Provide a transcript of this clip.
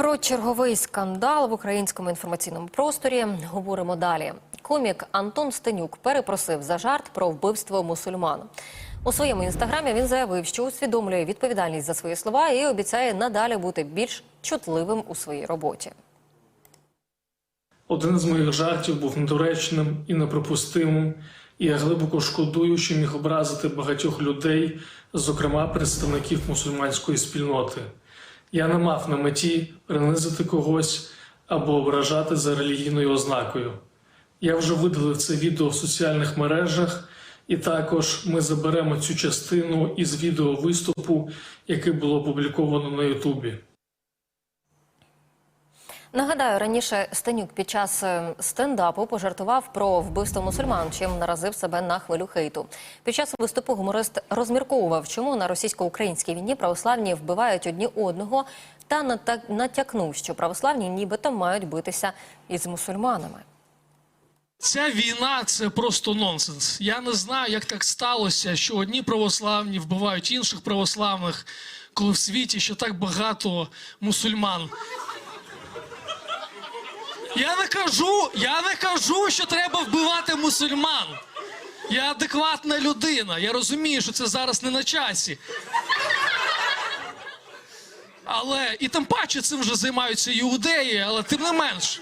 Про черговий скандал в українському інформаційному просторі говоримо далі. Комік Антон Стенюк перепросив за жарт про вбивство мусульман. У своєму інстаграмі він заявив, що усвідомлює відповідальність за свої слова і обіцяє надалі бути більш чутливим у своїй роботі. Один з моїх жартів був недоречним і неприпустимим, і я глибоко шкодую, що міг образити багатьох людей, зокрема представників мусульманської спільноти. Я не мав на меті принизити когось або ображати за релігійною ознакою. Я вже видалив це відео в соціальних мережах, і також ми заберемо цю частину із відео виступу, яке було опубліковано на Ютубі. Нагадаю, раніше Стенюк під час е, стендапу пожартував про вбивство мусульман, чим наразив себе на хвилю хейту. Під час виступу гуморист розмірковував, чому на російсько-українській війні православні вбивають одні одного, та натякнув, що православні нібито мають битися із мусульманами. Ця війна це просто нонсенс. Я не знаю, як так сталося, що одні православні вбивають інших православних, коли в світі ще так багато мусульман. Я не кажу, я не кажу, що треба вбивати мусульман. Я адекватна людина. Я розумію, що це зараз не на часі. Але і тим паче цим вже займаються іудеї, але тим не менш.